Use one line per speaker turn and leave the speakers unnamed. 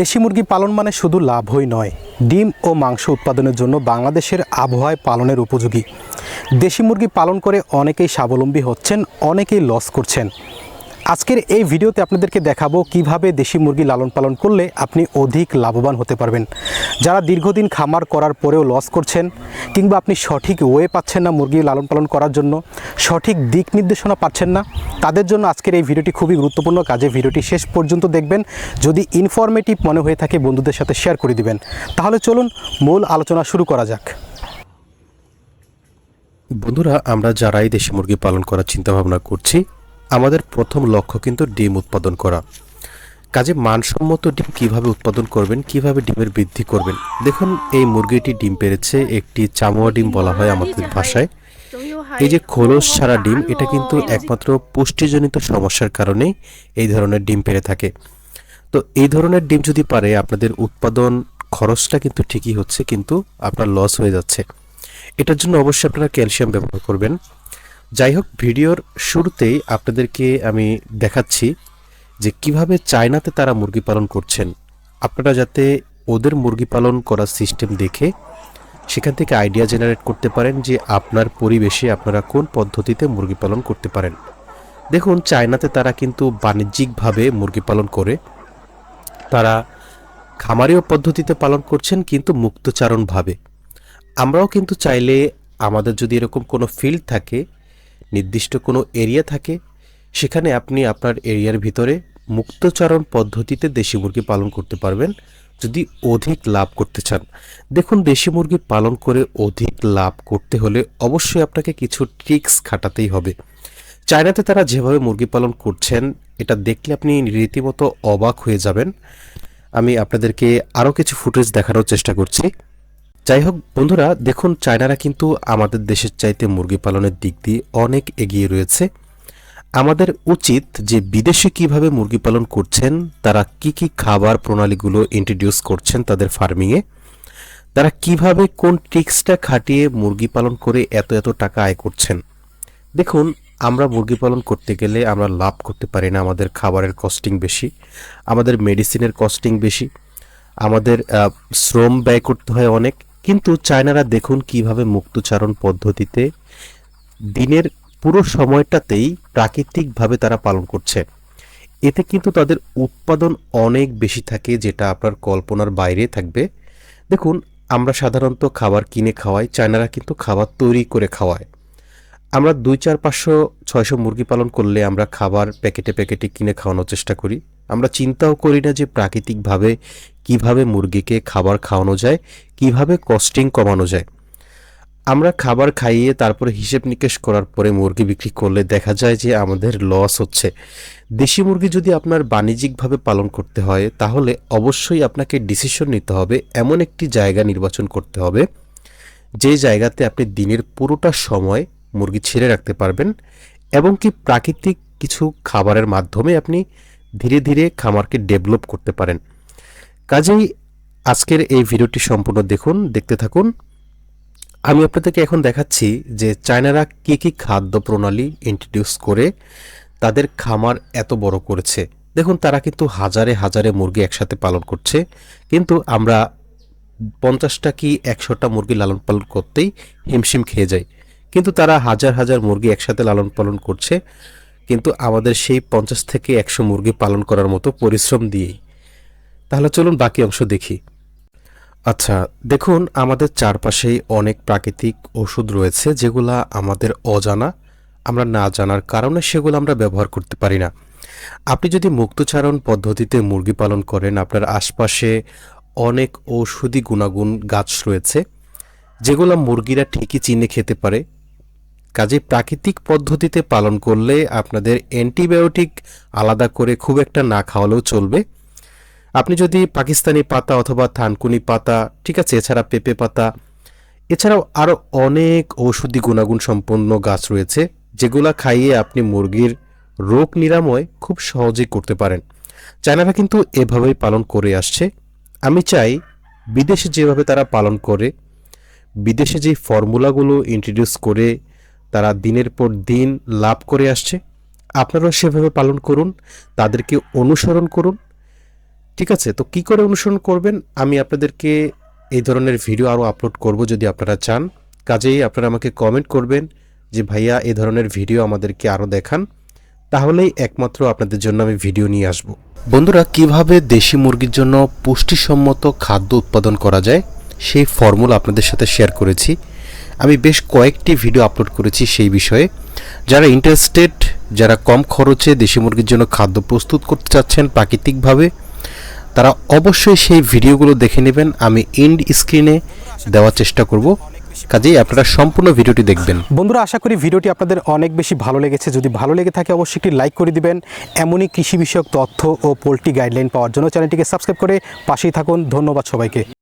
দেশি মুরগি পালন মানে শুধু লাভই নয়, ডিম ও মাংস উৎপাদনের জন্য বাংলাদেশের আবহাওয়ায় পালনের উপযোগী। দেশি মুরগি পালন করে অনেকেই স্বাবলম্বী হচ্ছেন, অনেকেই লস করছেন। আজকের এই ভিডিওতে আপনাদেরকে দেখাবো কীভাবে দেশি মুরগি লালন পালন করলে আপনি অধিক লাভবান হতে পারবেন। যারা দীর্ঘদিন খামার করার পরেও লস করছেন কিংবা আপনি সঠিক ওয়ে পাচ্ছেন না মুরগি লালন পালন করার জন্য, সঠিক দিক নির্দেশনা পাচ্ছেন না, তাদের জন্য আজকের এই ভিডিওটি খুবই গুরুত্বপূর্ণ। কাজে ভিডিওটি শেষ পর্যন্ত দেখবেন। যদি ইনফরমেটিভ মনে হয়ে থাকে, বন্ধুদের সাথে শেয়ার করে দিবেন। তাহলে চলুন মূল আলোচনা শুরু করা যাক।
বন্ধুরা, আমরা যারাই দেশি মুরগি পালন করার চিন্তা ভাবনা করছি আমাদের প্রথম লক্ষ্য কিন্তু ডিম উৎপাদন করা। কাজে মানসম্মত ডিম কীভাবে উৎপাদন করবেন, কীভাবে ডিমের বৃদ্ধি করবেন? দেখুন, এই মুরগিটি ডিম পেরেছে, একটি চামোয়া ডিম বলা হয় আমাদের ভাষায়। এই যে খোলস ছাড়া ডিম, এটা কিন্তু একমাত্র পুষ্টিজনিত সমস্যার কারণেই এই ধরনের ডিম পেরে থাকে। তো এই ধরনের ডিম যদি পারে, আপনাদের উৎপাদন খরচটা কিন্তু ঠিকই হচ্ছে, কিন্তু আপনার লস হয়ে যাচ্ছে। এটার জন্য অবশ্যই আপনারা ক্যালসিয়াম ব্যবহার করবেন। যাই হোক ভিডিওর শুরুতেই আপনাদেরকে আমি দেখাচ্ছি যে কীভাবে চায়নাতে তারা মুরগি পালন করছেন। আপনারা যাতে ওদের মুরগি পালন করার সিস্টেম দেখে সেখান থেকে আইডিয়া জেনারেট করতে পারেন যে আপনার পরিবেশে আপনারা কোন পদ্ধতিতে মুরগি পালন করতে পারেন। দেখুন, চায়নাতে তারা কিন্তু বাণিজ্যিকভাবে মুরগি পালন করে। তারা খামারীয় পদ্ধতিতে পালন করছেন, কিন্তু মুক্তচারণভাবে। আমরাও কিন্তু চাইলে আমাদের যদি এরকম কোনো ফিল্ড থাকে নির্দিষ্ট কোনো এরিয়া থাকে, সেখানে আপনি আপনার এরিয়ার ভিতরে মুক্তচারণ পদ্ধতিতে দেশি মুরগি পালন করতে পারবেন, যদি অধিক লাভ করতে চান। দেখুন, দেশি মুরগি পালন করে অধিক লাভ করতে হলে অবশ্যই আপনাকে কিছু ট্রিক্স খাটাতেই হবে। চায়নাতে তারা যেভাবে মুরগি পালন করছেন, এটা দেখলে আপনি রীতিমতো অবাক হয়ে যাবেন। আমি আপনাদেরকে আরও কিছু ফুটেজ দেখানোর চেষ্টা করছি। যাই হোক বন্ধুরা, দেখুন, চায়নারা কিন্তু আমাদের দেশের চাইতে মুরগি পালনের দিক দিয়ে অনেক এগিয়ে রয়েছে। আমাদের উচিত যে বিদেশে কীভাবে মুরগি পালন করছেন, তারা কি কি খাবার প্রণালীগুলো ইন্ট্রোডিউস করছেন তাদের ফার্মিংয়ে তারা কীভাবে কোন ট্রিক্সটা খাটিয়ে মুরগি পালন করে এত এত টাকা আয় করছেন। দেখুন, আমরা মুরগি পালন করতে গেলে আমরা লাভ করতে পারি না, আমাদের খাবারের কস্টিং বেশি, আমাদের মেডিসিনের কস্টিং বেশি, আমাদের শ্রম ব্যয় করতে হয় অনেক কিন্তু চায়নারা দেখুন কীভাবে মুক্তচারণ পদ্ধতিতে দিনের পুরো সময়টাতেই প্রাকৃতিকভাবে তারা পালন করছে। এতে কিন্তু তাদের উৎপাদন অনেক বেশি থাকে, যেটা আপনার কল্পনার বাইরে থাকবে। দেখুন, আমরা সাধারণত খাবার কিনে খাওয়াই, চায়নারা কিন্তু খাবার তৈরি করে খাওয়ায়। আমরা দুই চার পাঁচশো, ছয়শো মুরগি পালন করলে আমরা খাবার প্যাকেটে প্যাকেটে কিনে খাওয়ানোর চেষ্টা করি। আমরা চিন্তাও করি না যে প্রাকৃতিকভাবে কীভাবে মুরগিকে খাবার খাওয়ানো যায়, কীভাবে কস্টিং কমানো যায়। আমরা খাবার খাইয়ে তারপরে হিসেব নিকেশ করার পরে মুরগি বিক্রি করলে দেখা যায় যে আমাদের লস হচ্ছে। দেশি মুরগি যদি আপনার বাণিজ্যিকভাবে পালন করতে হয়, তাহলে অবশ্যই আপনাকে ডিসিশন নিতে হবে, এমন একটি জায়গা নির্বাচন করতে হবে, যে জায়গাতে আপনি দিনের পুরোটা সময় মুরগি ছেড়ে রাখতে পারবেন এবং কি প্রাকৃতিক কিছু খাবারের মাধ্যমে আপনি ধীরে ধীরে খামারকে ডেভেলপ করতে পারেন। কাজেই আজকের এই ভিডিওটি সম্পূর্ণ দেখুন, দেখতে থাকুন। আমি আপনাদেরকে এখন দেখাচ্ছি যে চায়নারা কী কী খাদ্য প্রণালী ইন্ট্রোডিউস করে তাদের খামার এত বড় করেছে। দেখুন, তারা কিন্তু হাজারে হাজারে মুরগি একসাথে পালন করছে। কিন্তু আমরা পঞ্চাশটা কি একশোটা মুরগি লালন পালন করতেই হিমশিম খেয়ে যাই। কিন্তু তারা হাজার হাজার মুরগি একসাথে লালন পালন করছে, কিন্তু আমাদের সেই পঞ্চাশ থেকে একশো মুরগি পালন করার মতো পরিশ্রম দিয়েই। তাহলে চলুন বাকি অংশ দেখি। আচ্ছা দেখুন, আমাদের চারপাশেই অনেক প্রাকৃতিক ওষুধ রয়েছে যেগুলা আমাদের অজানা, আমরা না জানার কারণে সেগুলো আমরা ব্যবহার করতে পারি না। আপনি যদি মুক্তচারণ পদ্ধতিতে মুরগি পালন করেন, আপনার আশপাশে অনেক ঔষধি গুণাগুণ গাছ রয়েছে, যেগুলো মুরগিরা ঠিকই চিনে খেতে পারে কাজে প্রাকৃতিক পদ্ধতিতে পালন করলে আপনাদের অ্যান্টিবায়োটিক আলাদা করে খুব একটা না খাওয়ালেও চলবে। আপনি যদি পাকিস্তানি পাতা অথবা থানকুনি পাতা, ঠিক আছে, এছাড়া পেঁপে পাতা, এছাড়াও আরও অনেক ঔষধি গুণাগুণ সম্পন্ন গাছ রয়েছে, যেগুলা খাইয়ে আপনি মুরগির রোগ নিরাময় খুব সহজেই করতে পারেন। চায়নারা কিন্তু এভাবেই পালন করে আসছে। আমি চাই বিদেশে যেভাবে তারা পালন করে, বিদেশে যে ফর্মুলাগুলো ইন্ট্রোডিউস করে তারা দিনের পর দিন লাভ করে আসছে। আপনারাও সেভাবে পালন করুন, তাদেরকে অনুসরণ করুন। ঠিক আছে, তো কি করে অনুসরণ করবেন? আমি আপনাদেরকে এই ধরনের ভিডিও আরও আপলোড করব যদি আপনারা চান। কাজেই আপনারা আমাকে কমেন্ট করবেন যে, ভাইয়া, এই ধরনের ভিডিও আমাদেরকে আরও দেখান। তাহলেই একমাত্র আপনাদের জন্য আমি ভিডিও নিয়ে আসব। বন্ধুরা, কীভাবে দেশি মুরগির জন্য পুষ্টিসম্মত খাদ্য উৎপাদন করা যায়, সেই ফর্মুলা আপনাদের সাথে শেয়ার করেছি। আমি বেশ কয়েকটি ভিডিও আপলোড করেছি সেই বিষয়ে। যারা ইন্টারেস্টেড যারা কম খরচে দেশি মুরগির জন্য খাদ্য প্রস্তুত করতে চাচ্ছেন প্রাকৃতিকভাবে, তারা অবশ্যই সেই ভিডিওগুলো দেখে নেবেন। আমি এন্ড স্ক্রিনে দেওয়ার চেষ্টা করব। কাজেই আপনারা সম্পূর্ণ ভিডিওটি দেখবেন।
বন্ধুরা, আশা করি ভিডিওটি আপনাদের অনেক বেশি ভালো লেগেছে। যদি ভালো লেগে থাকে, অবশ্যই একটি লাইক করে দিবেন। এমনই কৃষি বিষয়ক তথ্য ও পোলট্রি গাইডলাইন পাওয়ার জন্য চ্যানেলটিকে সাবস্ক্রাইব করে পাশেই থাকুন। ধন্যবাদ সবাইকে।